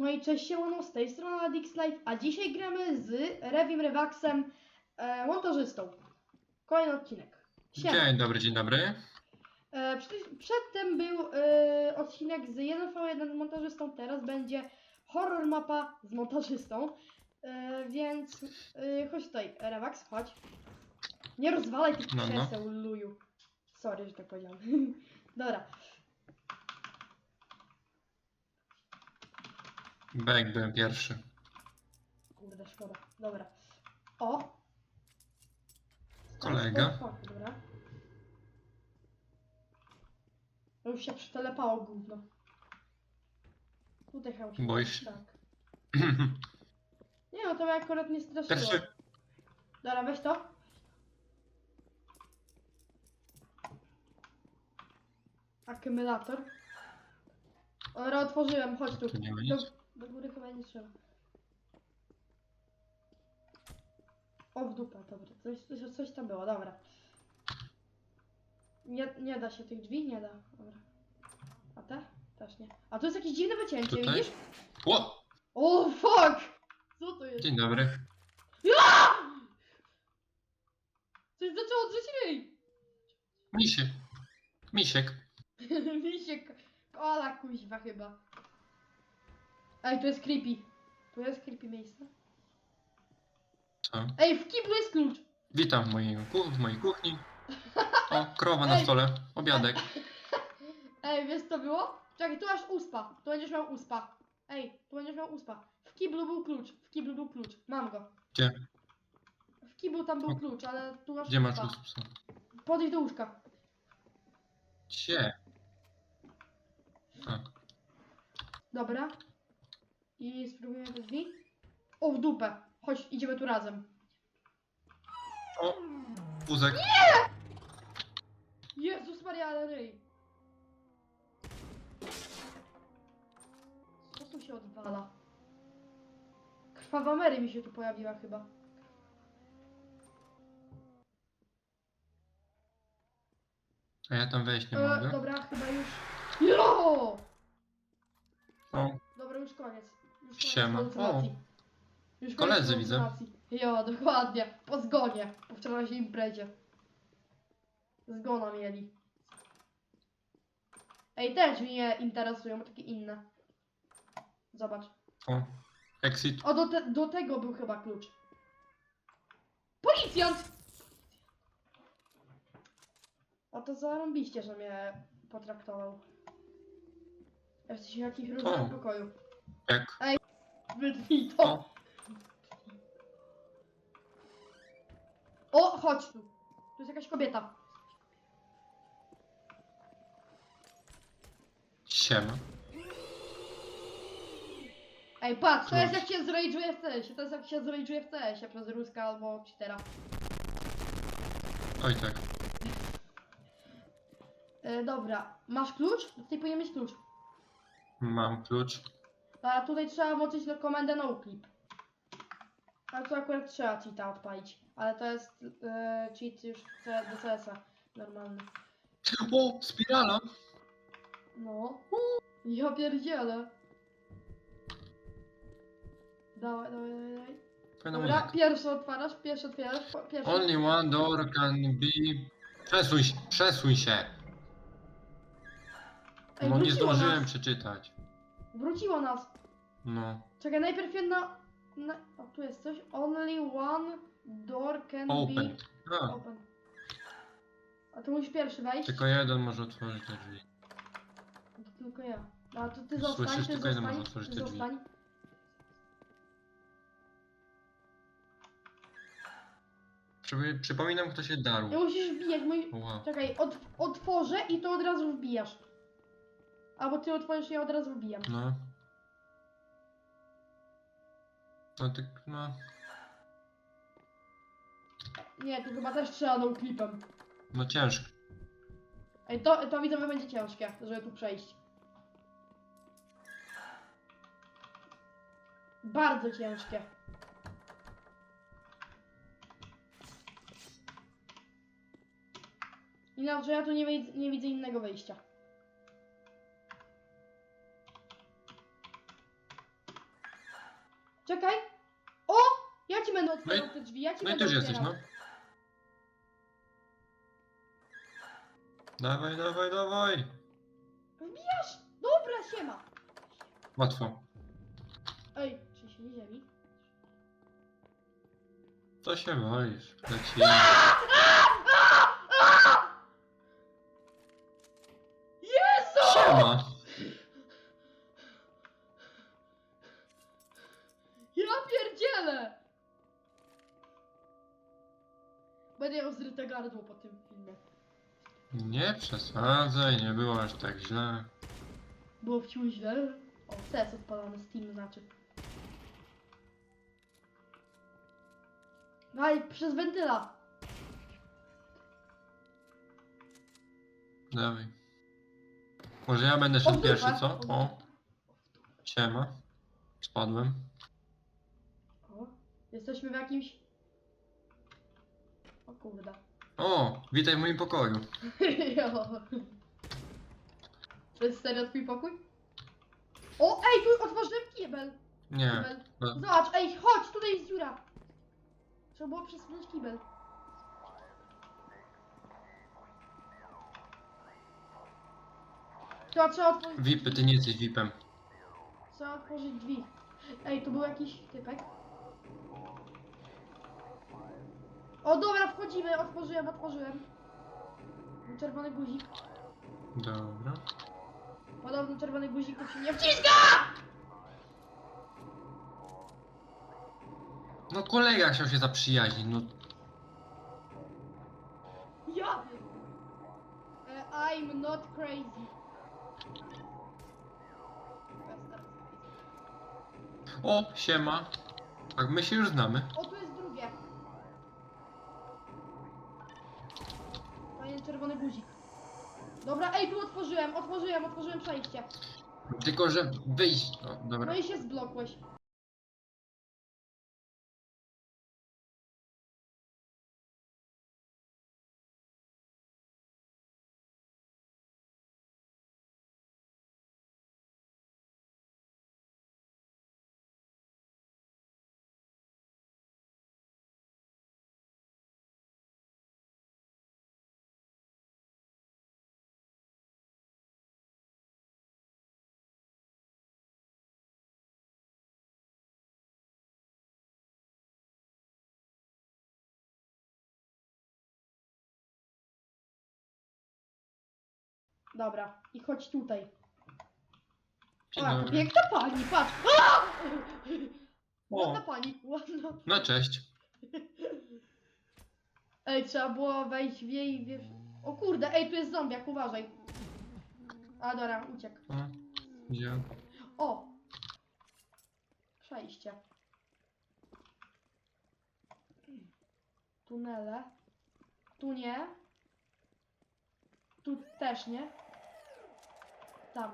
No i cześć siemano, z tej strony Adix Live, a dzisiaj gramy z Revim Revaxem, e, montażystą. Kolejny odcinek. Siema. Dzień dobry, dzień dobry. E, przed, przedtem był e, odcinek z 1v1 z montażystą, teraz będzie horror mapa z montażystą. E, więc e, chodź tutaj, Revax, chodź. Nie rozwalaj tych No, no. krzeseł, luju. Sorry, że tak powiedziałem. Dobra. Bek byłem pierwszy. Kurde, szkoda. Dobra. O! Kolega. O, fuck, dobra. To już się przytelepało gówno. Tutaj chyba się... Boisz się? Tak. Nie no, to mnie akurat nie straszyło. Pierwszy. Dobra, weź to. Akumulator. Dobra, otworzyłem, chodź tu. Tu nie ma nic. do góry chyba nie trzeba. O, w dupę, dobra. Coś, coś, coś tam było, dobra. Nie, nie da się tych drzwi? Nie da, dobra. A te? Też nie. A tu jest jakieś dziwne wycięcie, Tutaj? widzisz? O! O, fuck! Co to jest? Dzień dobry. Coś zaczęło drzeć ryj! Misiek. Misiek. Misiek, kola kuźwa chyba. Ej, tu jest creepy. Tu jest creepy miejsce. Co? Ej, w kiblu jest klucz. Witam w mojej, ku- w mojej kuchni. O, krowa na Ej. stole. Obiadek. Ej, wiesz co było? Czekaj, tu masz uspa. Tu będziesz miał uspa. Ej, tu będziesz miał uspa. W kiblu był klucz. W kiblu był klucz. Mam go. Gdzie? W kiblu tam był O. klucz, ale tu masz Gdzie masz uspa. Podejdź do łóżka. Gdzie? Dobra. I spróbujemy te drzwi. O, w dupę. Chodź, idziemy tu razem. O! Wózek. Jezus Maria, ale ryj. Co tu się odwala? Krwawa Mary mi się tu pojawiła chyba. A ja tam wejść nie E, mogę. dobra, chyba już. Jo! O, Dobra, już koniec. Już koniec Siema. Już koniec Koledzy widzę. halucynacji. Jo, dokładnie. Po zgonie. Po wczorajszej imprezie. Zgona mieli. Ej, też mnie interesują, takie inne. Zobacz. o. Exit. O, do, te, do tego był chyba klucz. Policjant! O, to zarąbiście, że mnie potraktował. Jesteś w jakimś różnym O. pokoju. Jak? Wytnij to. O. O, chodź tu. Tu jest jakaś kobieta. Siema. Ej, patrz, to jest jak się zrajdżuje w CS-ie. To jest jak się zrajdżuje w CS-ie przez Ruska albo cheatera. Oj tak. E, dobra, masz klucz? Tutaj powinien mieć klucz. Mam klucz. A tutaj trzeba włączyć na komendę noclip. Ale tu akurat trzeba cheata odpalić. Ale to jest e, cheat już do CS-a normalny. O! Spirala! No. Ja pierdzielę. Dawaj, dawaj, dawaj, dawaj. Fajna Dobra, muzyka. pierwszy otwarasz, pierwszy otwierasz, po- pierwszy. Only one door can be... Przesuń się, przesuń się! Ej, No nie wróciło zdążyłem nas. przeczytać. Wróciło nas. No. Czekaj, najpierw jedna... Na... O, tu jest coś. Only one door can Open. be A, open. A tu musisz pierwszy wejść. tylko jeden może otworzyć te drzwi. To tylko ja. A to ty Słyszysz, zostań, ty tylko jeden może zostań, otworzyć ty te drzwi. zostań. Przy, przypominam, kto się darł. Nie musisz wbijać, mój... Wow. Czekaj, od, otworzę i to od razu wbijasz. Albo ty otworzysz i ja od razu wbijam. No. No tak, no. Nie, tu chyba też trzeba no klipem. No ciężko. Ej, to, to widzę, że będzie ciężkie, żeby tu przejść. Bardzo ciężkie. Inaczej ja tu nie, nie widzę innego wyjścia. Czekaj. O! Ja ci będę otwierał te drzwi, ja ci No i będę też jesteś, otwierał. no. Dawaj, dawaj, dawaj. Wbijasz! Dobra, siema. Łatwo. Ej, czy się nie ziemi? To się boisz. Leci. Jezu! Siema. Będę miał zryte gardło po tym filmie. Nie przesadzaj, nie było aż tak źle. Było wciąż źle. O, CS odpalony, Steam znaczy. Daj, przez wentyla. Dawaj. Może ja będę szedł pierwszy, co? O, siema. Spadłem. O, jesteśmy w jakimś... O kurde. O, witaj w moim pokoju. Jo. To jest serio twój pokój? O, ej, tu otworzyłem kibel. Nie. kibel. no. Zobacz, ej, chodź, tutaj jest dziura. Trzeba było przesunąć kibel. To trzeba otworzyć, Vipy, ty nie jesteś Vipem. trzeba otworzyć drzwi. Ej, tu był jakiś typek. O, dobra, wchodzimy, otworzyłem, otworzyłem. Czerwony guzik. Dobra. Podobno czerwony guzik to się nie wciska! No kolega chciał się zaprzyjaźnić, no. Ja wiem. E, I'm not crazy. O, siema. Tak, my się już znamy. O, tu jest drugie. Fajny czerwony guzik. Dobra, ej, tu otworzyłem, otworzyłem, otworzyłem przejście. Tylko, że wyjść. O, dobra. No i się zblokłeś. Dobra, i chodź tutaj. Dzień dobry. piękna pani, patrz! A! Ładna O, pani, ładna. no cześć. Ej, trzeba było wejść w jej, wiesz... O kurde, ej, tu jest zombiak, uważaj. A, dobra, uciekł. O, gdzie? O! Przejście. Tunele. Tu nie. Tu też nie. Tam.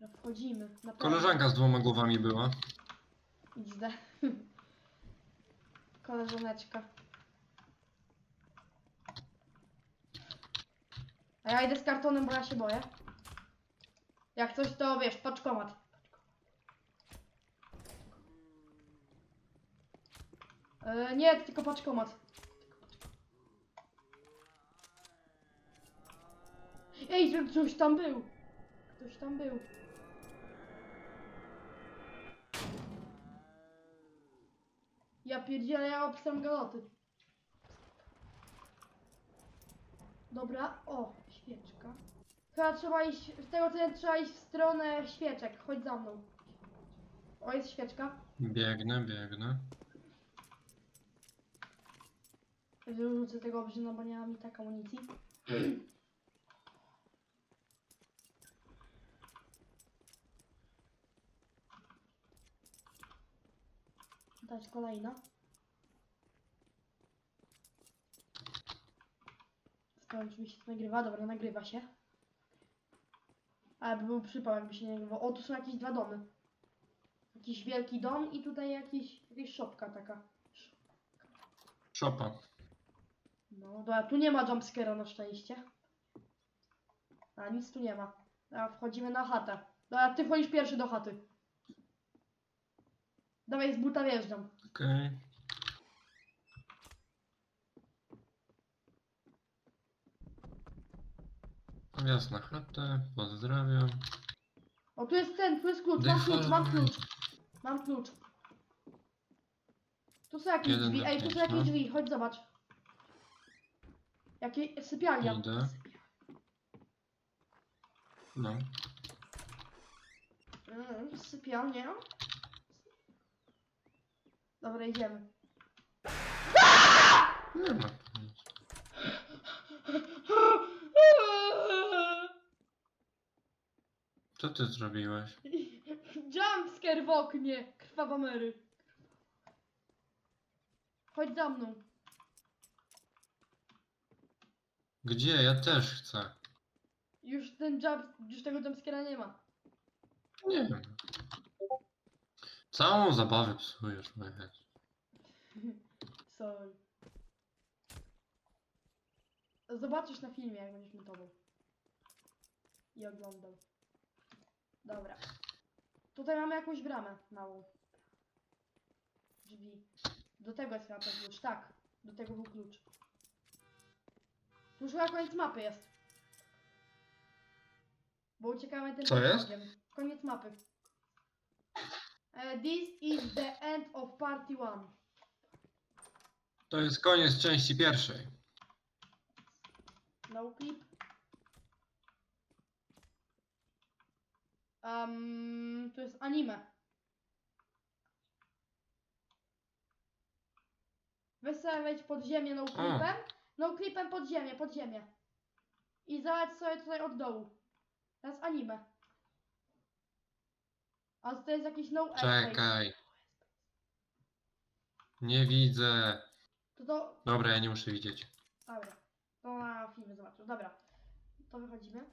Dobra, Wchodzimy. Na. Koleżanka z dwoma głowami była. XD. Koleżaneczka. A ja idę z kartonem, bo ja się boję. Jak coś to wiesz, paczkomat. E, nie, to tylko paczkomat. Ej, to ktoś tam był. Ktoś tam był. Ja pierdzielę, ja obstam galoty. Dobra, o, świeczka. Chyba trzeba iść, z tego co trzeba iść w stronę świeczek. Chodź za mną. O, jest świeczka. Biegnę, biegnę. Wyrzucę tego obrzyna, bo nie mam i tak amunicji. Dać kolejna. Czy mi się to nagrywa. Dobra, nagrywa się. Ale by był przypał, jakby się nie nagrywał. O, tu są jakieś dwa domy. Jakiś wielki dom i tutaj jakiś, jakaś szopka taka. Szopa. No, dobra, tu nie ma jumpscare'a na szczęście. A nic tu nie ma. Dobra, wchodzimy na chatę. Dobra, ty wchodzisz pierwszy do chaty. Dawaj, z buta wjeżdżam. Okej. Wjazd na chatę, pozdrawiam. O, tu jest ten, tu jest klucz, mam klucz, mam klucz. Mam klucz. Tu są jakieś Jeden drzwi, na ej, tu pięć, są jakieś no. drzwi, chodź zobacz. Jakie sypialnia. Idę. No. Mm, sypialnia. Dobra, idziemy. Nie ma. Co ty zrobiłeś? Jumpscare w oknie! Krwawa Mary. Chodź za mną. Gdzie? Ja też chcę. Już ten jump, już tego jumpscare'a nie ma. Nie wiem. Całą zabawę psujesz, moje. Sorry. Zobaczysz na filmie, jak będziesz montował. I oglądał. Dobra. Tutaj mamy jakąś bramę małą. Drzwi. Do tego jest chyba ten klucz. Tak. Do tego był klucz. Tu już chyba koniec mapy jest. Bo uciekamy tym Co jest? pociągiem. Koniec mapy. E, this is the end of party one. To jest koniec części pierwszej. No clip. Um, to jest anime. Weź sobie wejdź pod ziemię no clipem. No clipem pod ziemię, pod ziemię. I zobacz sobie tutaj od dołu. To jest anime. A to jest jakiś no. Czekaj. Nie widzę. To to Dobra, ja nie muszę widzieć. Dobra, to na filmie zobaczę. Dobra, to wychodzimy.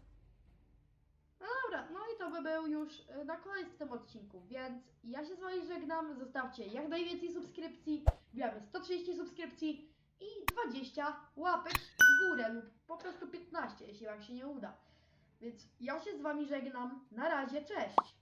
No dobra, no i to by był już y, na koniec w tym odcinku, więc ja się z wami żegnam. Zostawcie jak najwięcej subskrypcji. Wbijamy 130 subskrypcji i 20 łapek w górę lub po prostu 15, jeśli wam się nie uda. Więc ja się z wami żegnam. Na razie, cześć!